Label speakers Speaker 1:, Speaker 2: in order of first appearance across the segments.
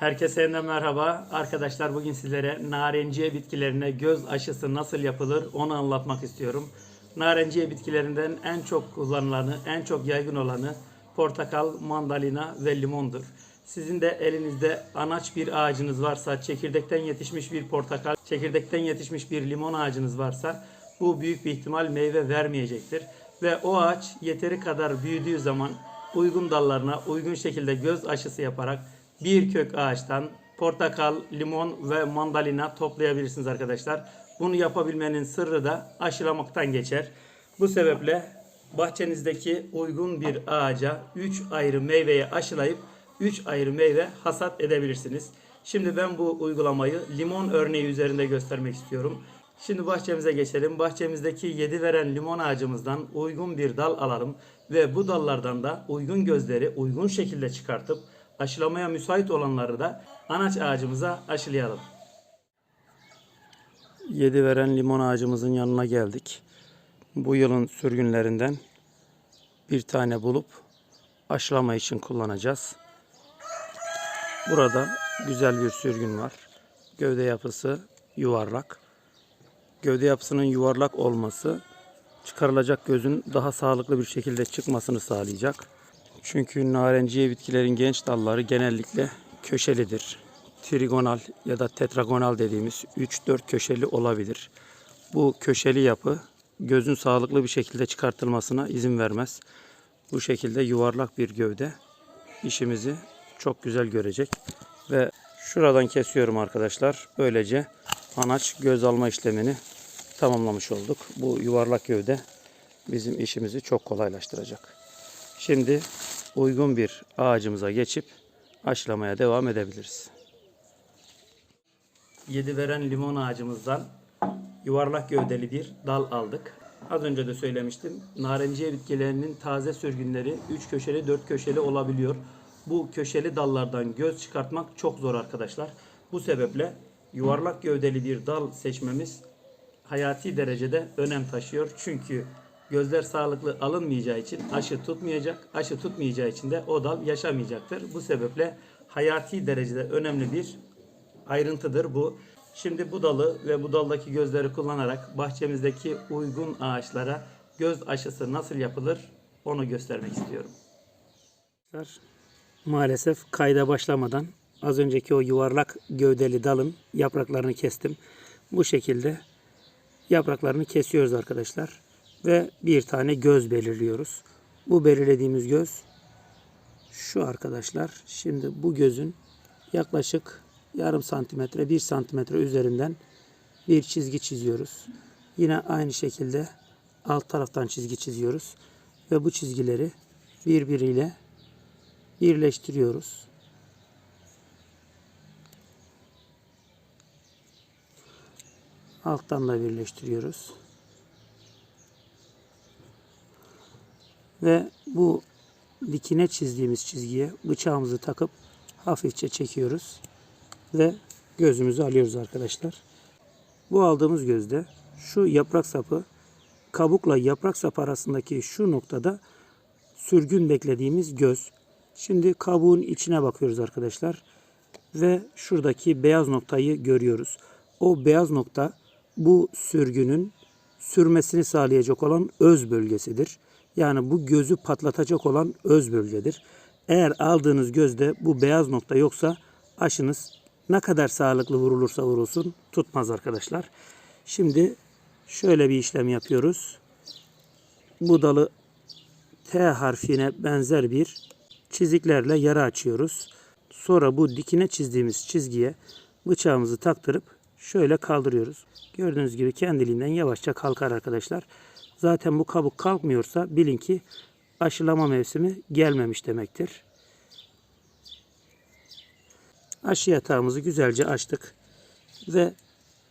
Speaker 1: Herkese yeniden merhaba. Arkadaşlar bugün sizlere narenciye bitkilerine göz aşısı nasıl yapılır onu anlatmak istiyorum. Narenciye bitkilerinden en çok kullanılanı, en çok yaygın olanı portakal, mandalina ve limondur. Sizin de elinizde anaç bir ağacınız varsa, çekirdekten yetişmiş bir portakal, çekirdekten yetişmiş bir limon ağacınız varsa bu büyük bir ihtimal meyve vermeyecektir. Ve o ağaç yeteri kadar büyüdüğü zaman uygun dallarına uygun şekilde göz aşısı yaparak bir kök ağaçtan portakal, limon ve mandalina toplayabilirsiniz arkadaşlar. Bunu yapabilmenin sırrı da aşılamaktan geçer. Bu sebeple bahçenizdeki uygun bir ağaca 3 ayrı meyveyi aşılayıp 3 ayrı meyve hasat edebilirsiniz. Şimdi ben bu uygulamayı limon örneği üzerinde göstermek istiyorum. Şimdi bahçemize geçelim. Bahçemizdeki 7 veren limon ağacımızdan uygun bir dal alalım ve bu dallardan da uygun gözleri uygun şekilde çıkartıp aşılamaya müsait olanları da anaç ağacımıza aşılayalım. 7 veren limon ağacımızın yanına geldik. Bu yılın sürgünlerinden bir tane bulup aşılama için kullanacağız. Burada güzel bir sürgün var. Gövde yapısı yuvarlak. Gövde yapısının yuvarlak olması çıkarılacak gözün daha sağlıklı bir şekilde çıkmasını sağlayacak. Çünkü narenciye bitkilerin genç dalları genellikle köşelidir. Trigonal ya da tetragonal dediğimiz 3-4 köşeli olabilir. Bu köşeli yapı gözün sağlıklı bir şekilde çıkartılmasına izin vermez. Bu şekilde yuvarlak bir gövde işimizi çok güzel görecek. Ve şuradan kesiyorum arkadaşlar. Böylece anaç göz alma işlemini tamamlamış olduk. Bu yuvarlak gövde bizim işimizi çok kolaylaştıracak. Şimdi uygun bir ağacımıza geçip aşılamaya devam edebiliriz. 7 veren limon ağacımızdan yuvarlak gövdeli bir dal aldık. Az önce de söylemiştim. Narenciye bitkilerinin taze sürgünleri 3 köşeli 4 köşeli olabiliyor. Bu köşeli dallardan göz çıkartmak çok zor arkadaşlar. Bu sebeple yuvarlak gövdeli bir dal seçmemiz hayati derecede önem taşıyor. Çünkü gözler sağlıklı alınmayacağı için aşı tutmayacak. Aşı tutmayacağı için de o dal yaşamayacaktır. Bu sebeple hayati derecede önemli bir ayrıntıdır bu. Şimdi bu dalı ve bu daldaki gözleri kullanarak bahçemizdeki uygun ağaçlara göz aşısı nasıl yapılır onu göstermek istiyorum. Maalesef kayda başlamadan az önceki o yuvarlak gövdeli dalın yapraklarını kestim. Bu şekilde yapraklarını kesiyoruz arkadaşlar. Ve bir tane göz belirliyoruz. Bu belirlediğimiz göz şu arkadaşlar. Şimdi bu gözün yaklaşık yarım santimetre, bir santimetre üzerinden bir çizgi çiziyoruz. Yine aynı şekilde alt taraftan çizgi çiziyoruz. Ve bu çizgileri birbiriyle birleştiriyoruz. Alttan da birleştiriyoruz. Ve bu dikine çizdiğimiz çizgiye bıçağımızı takıp hafifçe çekiyoruz ve gözümüzü alıyoruz arkadaşlar. Bu aldığımız gözde şu yaprak sapı kabukla yaprak sapı arasındaki şu noktada sürgün beklediğimiz göz. Şimdi kabuğun içine bakıyoruz arkadaşlar ve şuradaki beyaz noktayı görüyoruz. O beyaz nokta bu sürgünün sürmesini sağlayacak olan öz bölgesidir. Yani bu gözü patlatacak olan öz bölgedir. Eğer aldığınız gözde bu beyaz nokta yoksa aşınız ne kadar sağlıklı vurulursa vurulsun tutmaz arkadaşlar. Şimdi şöyle bir işlem yapıyoruz. Bu dalı T harfine benzer bir çiziklerle yara açıyoruz. Sonra bu dikine çizdiğimiz çizgiye bıçağımızı taktırıp şöyle kaldırıyoruz. Gördüğünüz gibi kendiliğinden yavaşça kalkar arkadaşlar. Zaten bu kabuk kalkmıyorsa bilin ki aşılama mevsimi gelmemiş demektir. Aşı yatağımızı güzelce açtık. Ve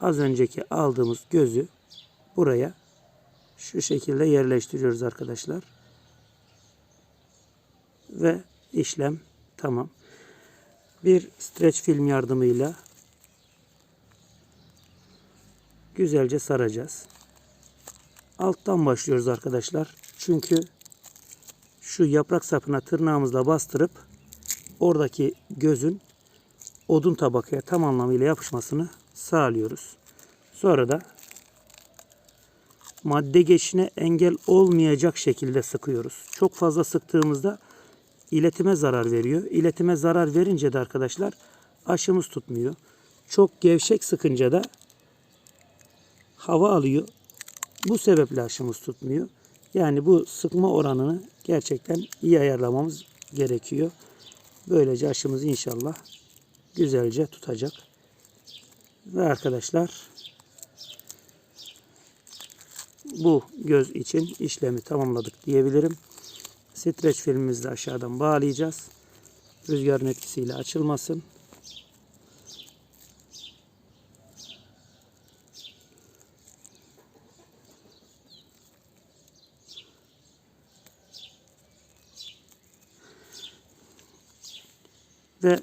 Speaker 1: az önceki aldığımız gözü buraya şu şekilde yerleştiriyoruz arkadaşlar. Ve işlem tamam. Bir streç film yardımıyla güzelce saracağız. Alttan başlıyoruz arkadaşlar. Çünkü şu yaprak sapına tırnağımızla bastırıp oradaki gözün odun tabakaya tam anlamıyla yapışmasını sağlıyoruz. Sonra da madde geçişine engel olmayacak şekilde sıkıyoruz. Çok fazla sıktığımızda iletime zarar veriyor. İletime zarar verince de arkadaşlar aşımız tutmuyor. Çok gevşek sıkınca da hava alıyor. Bu sebeple aşımız tutmuyor. Yani bu sıkma oranını gerçekten iyi ayarlamamız gerekiyor. Böylece aşımız inşallah güzelce tutacak. Ve arkadaşlar bu göz için işlemi tamamladık diyebilirim. Streç filmimizi de aşağıdan bağlayacağız. Rüzgarın etkisiyle açılmasın. Ve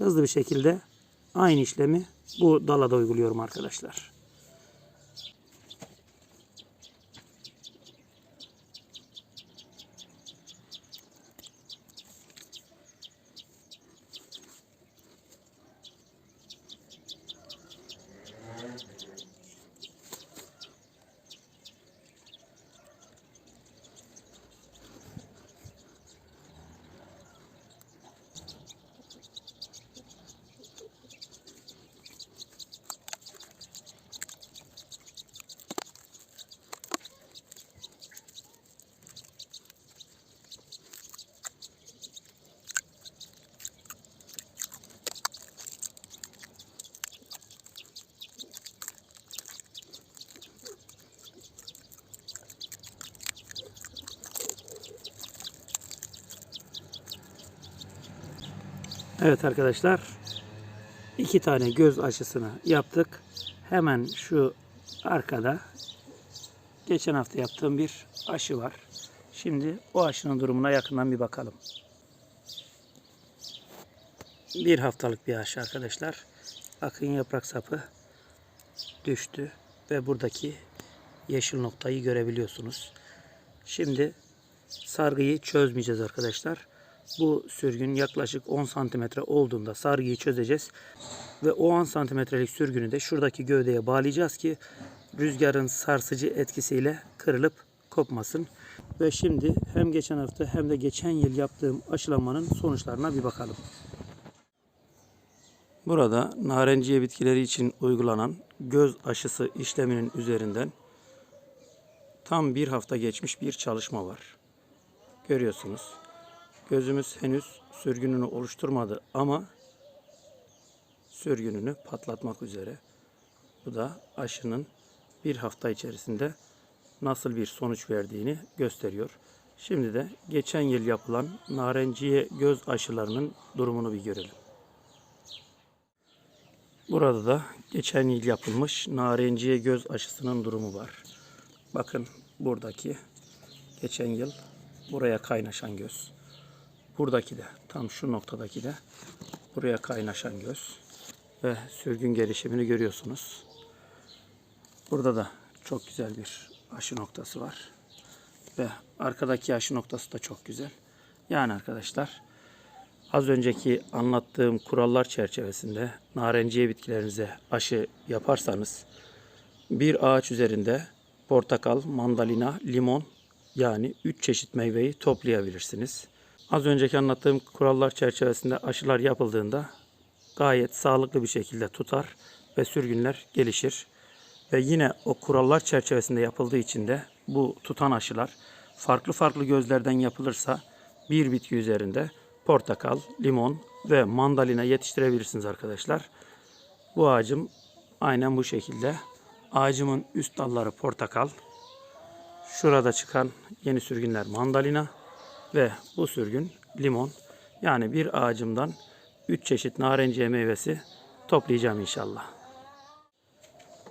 Speaker 1: hızlı bir şekilde aynı işlemi bu dala da uyguluyorum arkadaşlar. Evet arkadaşlar. iki tane göz aşısını yaptık. Hemen şu arkada geçen hafta yaptığım bir aşı var. Şimdi o aşının durumuna yakından bir bakalım. Bir haftalık bir aşı arkadaşlar. Bakın yaprak sapı düştü ve buradaki yeşil noktayı görebiliyorsunuz. Şimdi sargıyı çözmeyeceğiz arkadaşlar. Bu sürgün yaklaşık 10 santimetre olduğunda sargıyı çözeceğiz. Ve o 10 santimetrelik sürgünü de şuradaki gövdeye bağlayacağız ki rüzgarın sarsıcı etkisiyle kırılıp kopmasın. Ve şimdi hem geçen hafta hem de geçen yıl yaptığım aşılamanın sonuçlarına bir bakalım. Burada narenciye bitkileri için uygulanan göz aşısı işleminin üzerinden tam bir hafta geçmiş bir çalışma var. Görüyorsunuz. Gözümüz henüz sürgününü oluşturmadı ama sürgününü patlatmak üzere. Bu da aşının bir hafta içerisinde nasıl bir sonuç verdiğini gösteriyor. Şimdi de geçen yıl yapılan narenciye göz aşılarının durumunu bir görelim. Burada da geçen yıl yapılmış narenciye göz aşısının durumu var. Bakın buradaki geçen yıl buraya kaynaşan göz. Buradaki de tam şu noktadaki de buraya kaynaşan göz ve sürgün gelişimini görüyorsunuz. Burada da çok güzel bir aşı noktası var. Ve arkadaki aşı noktası da çok güzel. Yani arkadaşlar az önceki anlattığım kurallar çerçevesinde narenciye bitkilerinize aşı yaparsanız bir ağaç üzerinde portakal, mandalina, limon yani 3 çeşit meyveyi toplayabilirsiniz. Az önceki anlattığım kurallar çerçevesinde aşılar yapıldığında gayet sağlıklı bir şekilde tutar ve sürgünler gelişir. Ve yine o kurallar çerçevesinde yapıldığı için de bu tutan aşılar farklı farklı gözlerden yapılırsa bir bitki üzerinde portakal, limon ve mandalina yetiştirebilirsiniz arkadaşlar. Bu ağacım aynen bu şekilde. Ağacımın üst dalları portakal. Şurada çıkan yeni sürgünler mandalina ve bu sürgün limon. Yani bir ağacımdan 3 çeşit narenciye meyvesi toplayacağım inşallah.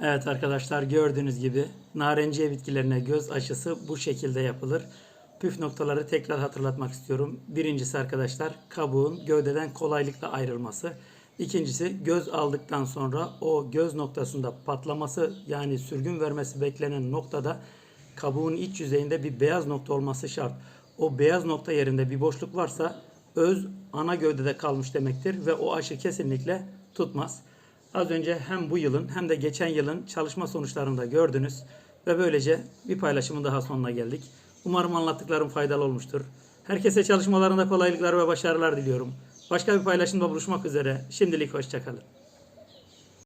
Speaker 1: Evet arkadaşlar gördüğünüz gibi narenciye bitkilerine göz aşısı bu şekilde yapılır. Püf noktaları tekrar hatırlatmak istiyorum. Birincisi arkadaşlar kabuğun gövdeden kolaylıkla ayrılması. İkincisi göz aldıktan sonra o göz noktasında patlaması yani sürgün vermesi beklenen noktada kabuğun iç yüzeyinde bir beyaz nokta olması şart. O beyaz nokta yerinde bir boşluk varsa öz ana gövdede kalmış demektir ve o aşı kesinlikle tutmaz. Az önce hem bu yılın hem de geçen yılın çalışma sonuçlarını da gördünüz ve böylece bir paylaşımın daha sonuna geldik. Umarım anlattıklarım faydalı olmuştur. Herkese çalışmalarında kolaylıklar ve başarılar diliyorum. Başka bir paylaşımda buluşmak üzere. Şimdilik hoşçakalın.